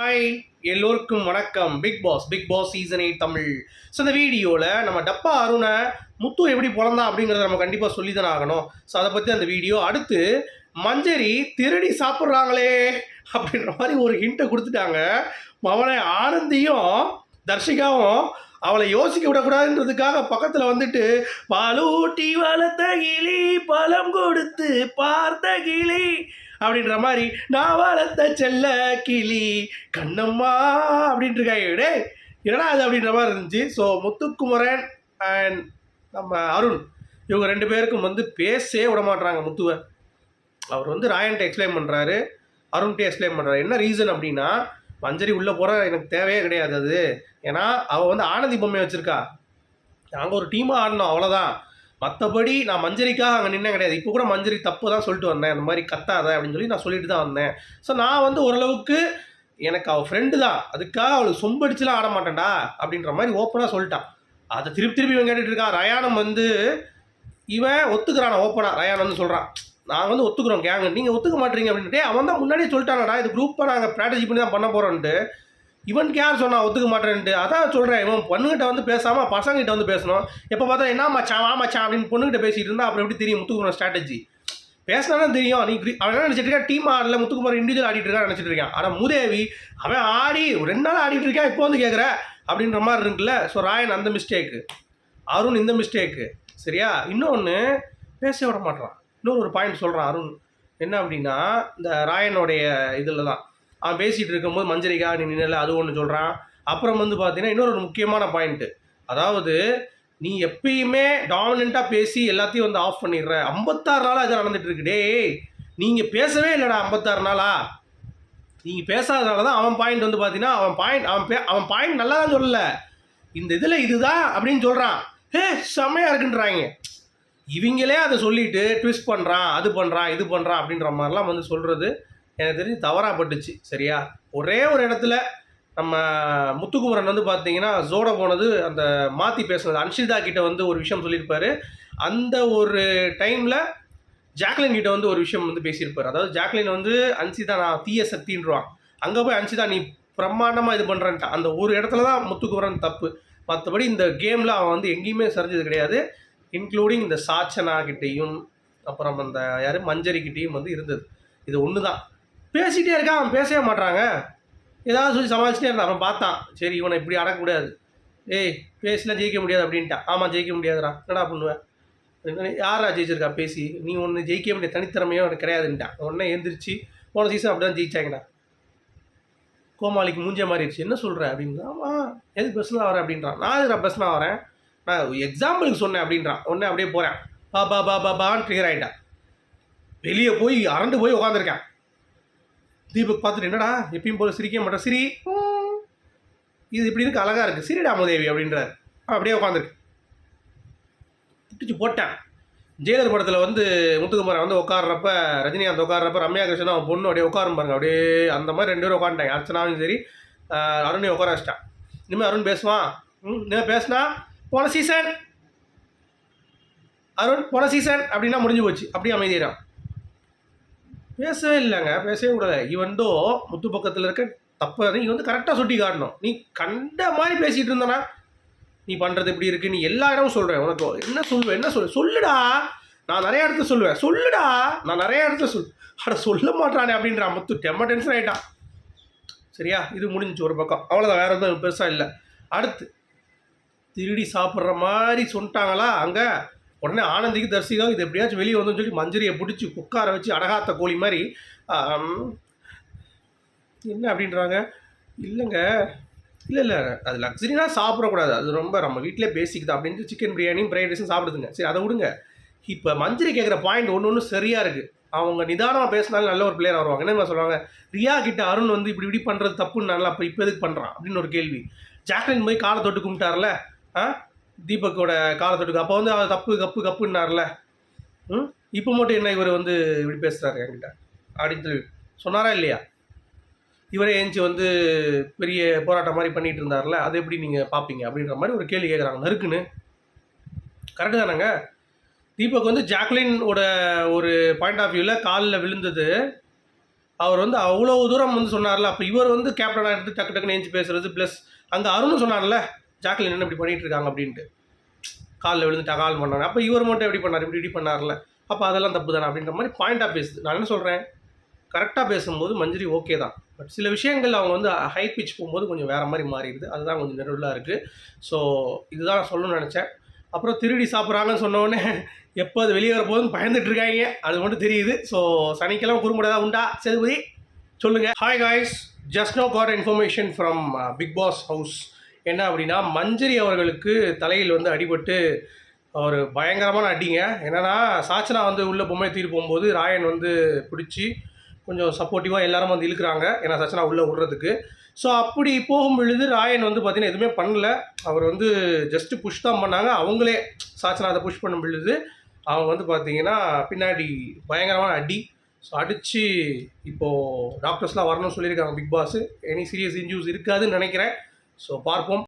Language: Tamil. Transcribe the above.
ஹாய் எல்லோருக்கும் வணக்கம். Big Boss Big Boss season eight Tamil. So இந்த வீடியோவில் நம்ம டப்பா அருணை முத்து எப்படி பிறந்தா அப்படிங்கிறத நம்ம கண்டிப்பாக சொல்லி தானே ஆகணும். ஸோ அதை பற்றி அந்த வீடியோ. அடுத்து மஞ்சரி திருடி சாப்பிட்றாங்களே அப்படின்ற மாதிரி ஒரு ஹிண்ட்டை கொடுத்துட்டாங்க. அவனை ஆனந்தியும் தர்ஷிகாவும் அவளை யோசிக்க விடக்கூடாதுன்றதுக்காக பக்கத்தில் வந்துட்டு பாலூட்டி வளர்த்த கிளி பழம் கொடுத்து பார்த்த கிளி அப்படின்ற மாதிரி நான் வளர்த்த செல்ல கிளி கண்ணம்மா அப்படின்ட்டு இருக்காங்க டேய் என்னடா அது அப்படின்ற மாதிரி இருந்துச்சு. ஸோ முத்துக்குமரன் அண்ட் நம்ம அருண் இவங்க ரெண்டு பேருக்கும் வந்து பேசவே விடமாட்டாங்க முத்துவை. அவர் வந்து ராயன்ட்ட எக்ஸ்பிளைன் பண்ணுறாரு அருண்கிட்ட எக்ஸ்பிளைன் பண்ணுறாரு என்ன ரீசன் அப்படின்னா மஞ்சரி உள்ளே போகிற எனக்கு தேவையே கிடையாது அது. ஏன்னா அவள் வந்து ஆனந்தி பொம்மை வச்சுருக்கா. நாங்கள் ஒரு டீமாக ஆடினோம் அவ்வளோதான் மற்றபடி நான் மஞ்சரிக்காக அங்கே நின்ன கிடையாது. இப்போ கூட மஞ்சரி தப்பு தான் சொல்லிட்டு வந்தேன். இந்த மாதிரி கத்தாத அப்படின்னு சொல்லி நான் சொல்லிட்டு தான் வந்தேன். ஸோ நான் வந்து ஓரளவுக்கு எனக்கு அவள் ஃப்ரெண்டு தான். அதுக்காக அவளுக்கு சொம்படிச்சுலாம் ஆட மாட்டேன்டா அப்படின்ற மாதிரி ஓப்பனாக சொல்லிட்டான் அதை திருப்பி திருப்பி இவன் கேட்டுட்டு இருக்கான் ரயானம் வந்து இவன் ஒத்துக்கிறான்? ஓப்பனாக ரயானம் வந்து சொல்கிறான் நாங்கள் வந்து ஒத்துக்கிறோம் கேங்கு நீங்கள் ஒத்துக்க மாட்டீங்க அப்படின்ட்டு அவன் தான் முன்னாடியே சொல்லிட்டானடா. இது குரூப்பாக நாங்கள் ப்ராக்டிஸ் பண்ணி தான் பண்ண போகிறோன்ட்டு இவனுக்கு யார் சொன்னா ஒத்துக்க மாட்டேன்ட்டு அதான் சொல்கிறேன் இவன் பொண்ணுகிட்ட வந்து பேசாமல் பசங்கிட்ட வந்து பேசணும். எப்போ பார்த்தா என்ன மச்சான் வா மச்சான் அப்படின்னு பொண்ணுகிட்ட பேசிட்டு இருந்தால் அப்புறம் எப்படி தெரியும் முத்துக்குமரன் ஸ்ட்ராட்டஜி பேசினா தெரியும். நீ அவன் என்ன நினச்சிட்டு இருக்கா? டீம் ஆடல முத்துக்குமார் இண்டிவிஜுவல் ஆடிட்டு இருக்கா நினச்சிட்டு இருக்கான். ஆனால் மூதேவி அவன் ஆடி ஒரு ரெண்டு நாள் ஆடிட்டு இருக்கான் இப்போ வந்து கேட்குற அப்படின்ற மாதிரி இருக்குல்ல. ஸோ ராயன் அந்த மிஸ்டேக்கு அருண் இந்த மிஸ்டேக்கு சரியா? இன்னொன்று பேச விட மாட்டான் இன்னொரு ஒரு பாயிண்ட் சொல்கிறான் அருண். என்ன அப்படின்னா இந்த ராயனுடைய இதில் தான் அவன் பேசிகிட்டு இருக்கும்போது மஞ்சரிக்கா நீ நின்னல அது ஒன்று சொல்கிறான் அப்புறம் வந்து பார்த்தீங்கன்னா இன்னொரு முக்கியமான பாயிண்ட்டு அதாவது நீ எப்பயுமே டாமினண்ட்டாக பேசி எல்லாத்தையும் வந்து ஆஃப் பண்ணிடுற. ஐம்பத்தாறு நாளாக இது நடந்துட்டு இருக்கு. டேய் நீங்கள் பேசவே இல்லைடா ஐம்பத்தாறு நாளா. நீங்கள் பேசாதனால தான் அவன் பாயிண்ட் வந்து பார்த்தீங்கன்னா அவன் பாயிண்ட் அவன் பே அவன் பாயிண்ட் நல்லா தான் சொல்லல. இந்த இதில் இதுதான் அப்படின்னு சொல்கிறான் ஹே செம்மையாக இருக்குன்றாங்க. இவங்களே அதை சொல்லிட்டு ட்விஸ்ட் பண்ணுறான் அது பண்ணுறான் இது பண்ணுறான் அப்படின்ற மாதிரிலாம் வந்து சொல்கிறது எனக்கு தெரிஞ்சு தவறாக பட்டுச்சு சரியா? ஒரே ஒரு இடத்துல நம்ம முத்துக்குமரன் வந்து பார்த்தீங்கன்னா ஜோட போனது அந்த மாற்றி பேசுனது. அன்ஷிதா கிட்ட வந்து ஒரு விஷயம் சொல்லியிருப்பாரு. அந்த ஒரு டைமில் ஜாக்லின் கிட்ட வந்து ஒரு விஷயம் வந்து பேசியிருப்பார். அதாவது ஜாக்லின் வந்து அன்சிதா நான் தீய சக்தின்றான். அங்கே போய் அன்சிதா நீ பிரம்மாண்டமாக இது பண்ணுறன்ட்டான் அந்த ஒரு இடத்துல தான் முத்துக்குமரன் தப்பு. மற்றபடி இந்த கேமில் அவன் வந்து எங்கேயுமே சரிஞ்சது கிடையாது. இன்க்ளூடிங் இந்த சாச்சனா கிட்டேயும் அப்புறம் அந்த யார் மஞ்சரி கிட்டேயும் வந்து இருந்தது. இது ஒன்று தான் பேசிகிட்டே இருக்கான் அவன் பேசவே மாட்றாங்க. ஏதாவது சொல்லி சமாளிச்சிட்டே இருந்தான் அவன் பார்த்தான். சரி இவனை இப்படி அடக்கக்கூடாது ஏய் பேசினா ஜெயிக்க முடியாது அப்படின்ட்டான். ஆமாம் ஜெயிக்க முடியாதுடா. என்னடா பண்ணுவேன் யாரா ஜெயிச்சிருக்கா? பேசி. நீ ஒன்று ஜெயிக்க முடிய தனித்திறமையோ எனக்கு கிடையாதுன்ட்டான். உடனே எழுந்திரிச்சு போன சீசன் அப்படி தான் ஜெயிச்சாங்கடா. கோமாளிக்கு மூஞ்ச மாறிடுச்சு. என்ன சொல்கிற அப்படின்னு? ஆமாம் எது பஸ்ஸில் வரேன் அப்படின்றான். நான் எதுக்கு பஸ்ஸில் வரேன்? நான் எக்ஸாம்பிளுக்கு சொன்னேன் அப்படின்றான். உடனே அப்படியே போகிறேன் பா பா பா பா பான்னு ட்ரிகர் ஆகிட்டான் வெளியே போய் அரண்டு போய் உட்காந்துருக்கேன் தீபக் பார்த்துட்டு என்னடா எப்பயும் போல சிரிக்க மாட்டேன். சிரி. இது இப்படி இருக்கு அழகா இருக்கு. சிரிடா முதேவி அப்படின்றார். அப்படியே உட்காந்துருக்கு திட்டிச்சு போட்டேன். ஜெயலர் படத்தில் வந்து முத்துக்குமாரன் வந்து உட்கார்றப்ப ரஜினிகாந்த் உட்கார்றப்ப ரம்யா கிருஷ்ணன் அவன் பொண்ணு அப்படியே உட்காரும் பாருங்க. அப்படியே அந்த மாதிரி ரெண்டு பேரும் உட்காந்துட்டாங்க அர்ச்சனாவும் சரி ஆஹ் அருணையும் உட்கார வச்சிட்டான். இனிமேல் அருண் பேசுவான். ம் இனிமேல் பேசினா போன சீசன் அருண் போன சீசன் அப்படின்னா முடிஞ்சு போச்சு. அப்படியே அமைதியிறான் பேசவே இல்லைங்க பேசவே கூடாது இவன்தோ முத்து பக்கத்தில் இருக்க தப்பை நீ வந்து கரெக்டாக சுட்டி காட்டணும். நீ கண்ட மாதிரி பேசிகிட்டு இருந்தனா நீ பண்ணுறது இப்படி இருக்கு நீ எல்லா இடமும் சொல்கிறேன் உனக்கு என்ன சொல்லுவேன் என்ன சொல்லு சொல்லுடா நான் நிறைய இடத்த சொல்லுவேன். சொல்லுடா நான் நிறைய இடத்த சொல் அட சொல்ல மாட்டானே அப்படின்றான் முத்து. டெம்ம டென்ஷன் ஆகிட்டான் சரியா இது முடிஞ்சுச்சு ஒரு பக்கம். அவ்வளோதான் வேறு எதுவும் பெருசாக இல்லை. அடுத்து திருடி சாப்பிட்ற மாதிரி சொல்லிட்டாங்களா அங்கே? உடனே ஆனந்திக்கு தரிசிகா இது எப்படியாச்சும் வெளியே வந்து சொல்லி மஞ்சரியை பிடிச்சி உட்கார வச்சு அடகாத்த கோழி மாதிரி என்ன அப்படின்றாங்க? இல்லைங்க. இல்லை இல்லை அது லக்ஸரினா சாப்பிடக்கூடாது. அது ரொம்ப நம்ம வீட்டிலே பேசிக்குது அப்படின்ட்டு சிக்கன் பிரியாணியும் ஃப்ரைட் ரைஸும் சாப்பிடுதுங்க. சரி அதை விடுங்க. இப்போ மஞ்சரி கேட்குற பாயிண்ட் ஒன்று ஒன்று சரியாக இருக்குது அவங்க நிதானமாக பேசினாலும் நல்ல ஒரு பிளேயர் வருவாங்க. என்ன சொல்லுவாங்க ரியா கிட்ட அருண் வந்து இப்படி இப்படி பண்ணுறது தப்புன்னு நல்லா இப்போ இப்போ எதுக்கு பண்ணுறான் அப்படின்னு ஒரு கேள்வி. ஜாக்லின் போய் காலை தொட்டு கும்பிட்டார்ல. ஆ? தீபக்கோட காலை தொட்டுக்கு. அப்போ வந்து அவர் தப்பு கப்பு கப்புன்னார்ல. ம்? இப்போ மட்டும் என்ன இவர் வந்து இப்படி பேசுகிறாரு என்கிட்ட? அப்படின்னு சொல்லி. சொன்னாரா இல்லையா? இவரே ஏஞ்சி வந்து பெரிய போராட்டம் மாதிரி பண்ணிட்டு இருந்தார்ல. அதை எப்படி நீங்கள் பார்ப்பீங்க அப்படின்ற மாதிரி ஒரு கேள்வி கேட்குறாங்க நறுக்குன்னு. கரெக்டு தானேங்க? தீபக் வந்து ஜாக்லினோட ஒரு பாயிண்ட் ஆஃப் வியூவில் காலில் விழுந்தது. அவர் வந்து அவ்வளோ தூரம் வந்து சொன்னார்ல. அப்போ இவர் வந்து கேப்டனாக எடுத்து டக்கு டக்குன்னு ஏஞ்சி பேசுறது ப்ளஸ் அங்கே அருணும் சொன்னார்ல. ஜாக்லின் என்ன இப்படி பண்ணிகிட்டு இருக்காங்க அப்படின்ட்டு. காலில் விழுந்துட்டா கால் பண்ணாங்க அப்போ இவர் மட்டும் எப்படி பண்ணார்? இப்படி இப்படி பண்ணார்ல அப்போ அதெல்லாம் தப்பு தானே அப்படின்ற மாதிரி பாயிண்டாக பேசுது நான் என்ன சொல்கிறேன் கரெக்டாக பேசும்போது மஞ்சரி ஓகே தான். பட் சில விஷயங்கள் அவங்க வந்து ஹை பிச் போகும்போது கொஞ்சம் வேறு மாதிரி மாறிடுது. அதுதான் கொஞ்சம் நெருடலாக இருக்குது ஸோ இதுதான் நான் சொல்லணும்னு நினச்சேன். அப்புறம் திருடி சாப்பிட்றாங்கன்னு சொன்னோடனே எப்போ அது வெளியே வரப்போகுதுன்னு பயந்துட்டு இருக்காங்க. அது மட்டும் தெரியுது. ஸோ சனிக்கெல்லாம் குறும்பட ஏதாவது உண்டா? செதுபதி சொல்லுங்கள் hi guys just no got information from Big Boss house என்ன அப்படின்னா மஞ்சரி அவர்களுக்கு தலையில் வந்து அடிபட்டு ஒரு பயங்கரமான அடிங்க. என்னன்னா சாச்சனா வந்து உள்ளே பொம்மை தீர் போகும்போது ராயன் வந்து பிடிச்சி கொஞ்சம் சப்போர்ட்டிவாக எல்லாரும் வந்து இழுக்கிறாங்க. ஏன்னா சச்சனா உள்ளே விடுறதுக்கு. ஸோ அப்படி போகும் பொழுது ராயன் வந்து பார்த்தீங்கன்னா எதுவுமே பண்ணல. அவர் வந்து ஜஸ்ட்டு புஷ் தான் பண்ணாங்க. அவங்களே சாச்சனா அதை புஷ் பண்ணும் பொழுது அவங்க வந்து பார்த்தீங்கன்னா பின்னாடி பயங்கரமான அடி. ஸோ அடித்து இப்போது டாக்டர்ஸ்லாம் வரணும்னு சொல்லியிருக்காங்க Big Boss any serious injuries இருக்காதுன்னு நினைக்கிறேன். ஸோ பார்ப்போம்.